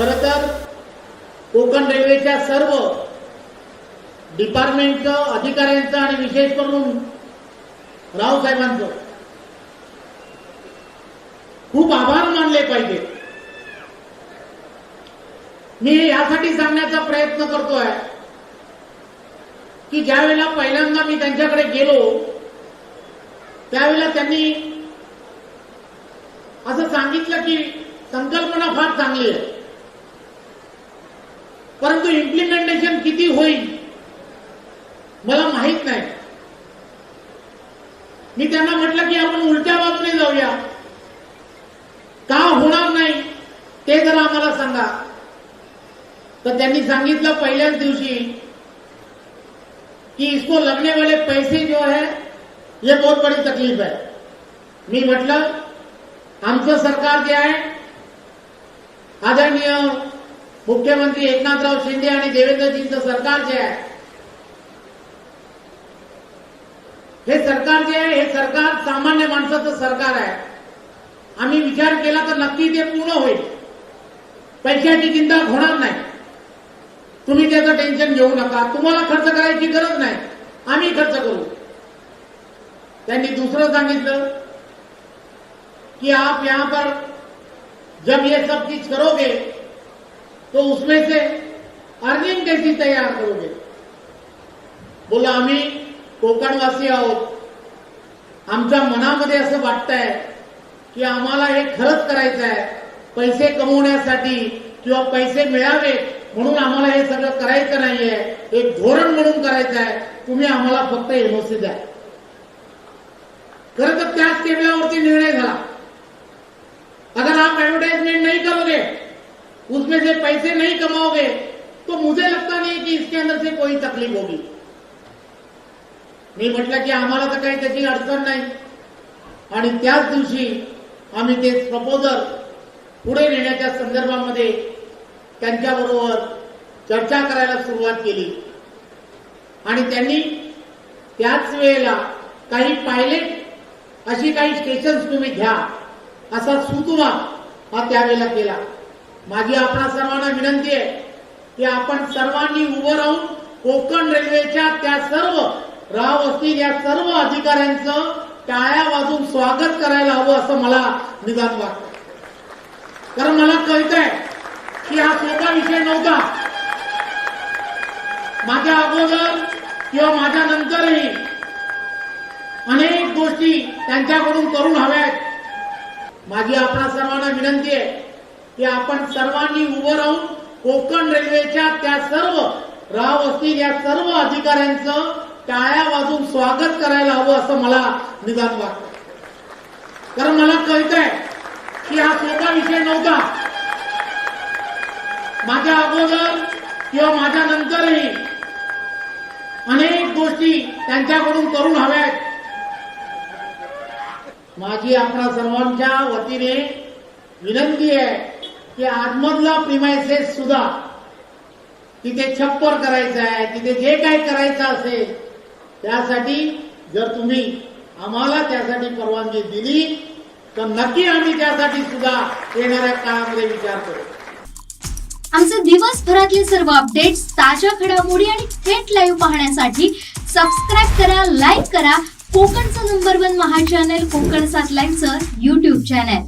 खर तर कोकण रेल्वेच्या सर्व डिपार्टमेंटचं अधिकाऱ्यांचं आणि विशेष करून रावसाहेबांचं खूप आभार मानले पाहिजे. मी यासाठी सांगण्याचा प्रयत्न करतोय की ज्यावेळेला पहिल्यांदा मी त्यांच्याकडे गेलो त्यावेळेला त्यांनी असं सांगितलं की संकल्पना फार चांगली आहे. परंतु इम्प्लिमेंटेशन किती होईल मला माहीत नाही. मी त्यांना म्हटलं की आपण उलट्या बाजूने जाऊया. का होणार नाही ते जरा आम्हाला सांगा. तर त्यांनी सांगितलं पहिल्याच दिवशी कि इसको लगने वाले पैसे जो है ये बहुत बड़ी तकलीफ है. मी म्हटलं आमचं सरकार जे आहे आदरणीय मुख्यमंत्री एकनाथराव शिंदे आणि देवेंद्रजींचं सरकार जे आहे हे सरकार जे आहे हे सरकार सामान्य माणसाचं सरकार आहे. आम्ही विचार केला तर नक्की ते पूर्ण होईल. पैशाची चिंता होणार नाही. तुम्ही त्याचं टेन्शन घेऊ नका. तुम्हाला खर्च करायची गरज नाही. आम्ही खर्च करू. त्यांनी दुसरं सांगितलं कि आप यहां पर जब ये सब चीज करोगे तो उसमें से अर्निंग कैसी तैयार करोगे? बोला आम्ही कोकणवासी आहोत. आमच्या मनामध्ये असं वाटतंय की आम्हाला हे खरंच करायचं आहे. पैसे कमवण्यासाठी किंवा पैसे मिळावे म्हणून आम्हाला हे सगळं करायचं नाहीये. एक धोरण म्हणून करायचं आहे. तुम्ही आम्हाला फक्त एनओसी द्या. खरं तर त्याच टेबलावरती निर्णय झाला. अगर आप एडवर्टाइजमेंट नाही करोगे. उसमें से पैसे नहीं कमाओगे तो मुझे लगता नहीं कि इसके अंदर से कोई तकलीफ होगी। मी म्हटलं की आम्हाला तर काही त्याची अडचण नाही. आणि त्याच दिवशी आम्ही ते प्रपोजल पुढे नेण्याच्या संदर्भामध्ये त्यांच्याबरोबर चर्चा करायला सुरुवात केली. आणि त्यांनी त्याच वेळेला काही पायलट अशी काही स्टेशन्स तुम्ही घ्या असा सुतुमा हा त्यावेळेला केला. माझी आपणा सर्वांना विनंती आहे की आपण सर्वांनी उभं राहून कोकण रेल्वेच्या त्या सर्व राव असतील या सर्व अधिकाऱ्यांचं टाळ्या वाजून स्वागत करायला हवं असं मला निदान वाटतं. कारण मला कळतंय की हा सोपा विषय नव्हता. माझ्या अगोदर किंवा माझ्या नंतरही अनेक गोष्टी त्यांच्याकडून करून हव्यात. माझी आपणा सर्वांना विनंती आहे की आपण सर्वांनी उभं राहून कोकण रेल्वेच्या त्या सर्व राव असतील या सर्व अधिकाऱ्यांचं टाळ्या वाजून स्वागत करायला हवं असं मला निदान वाटतं. कारण मला कळतंय की हा सोपा विषय नव्हता. माझ्या अगोदर किंवा माझ्या नंतरही अनेक गोष्टी त्यांच्याकडून करून हव्यात. माझी आपल्या सर्वांच्या वतीने विनंती आहे की आतमधला प्रिमायसेस सुद्धा. तिथे छप्पर करायचं आहे तिथे जे काय करायचं असेल त्यासाठी जर तुम्ही आम्हाला त्यासाठी परवानगी दिली तर नक्की आम्ही त्यासाठी सुद्धा येणाऱ्या काळामध्ये विचार करू. आमचे दिवसभरातले सर्व अपडेट्स ताज्या घडामोडी आणि थेट लाईव्ह पाहण्यासाठी सबस्क्राईब करा लाईक करा. कोकणचं नंबर वन महा चॅनल कोकण सात लाईव्हचं युट्यूब चॅनल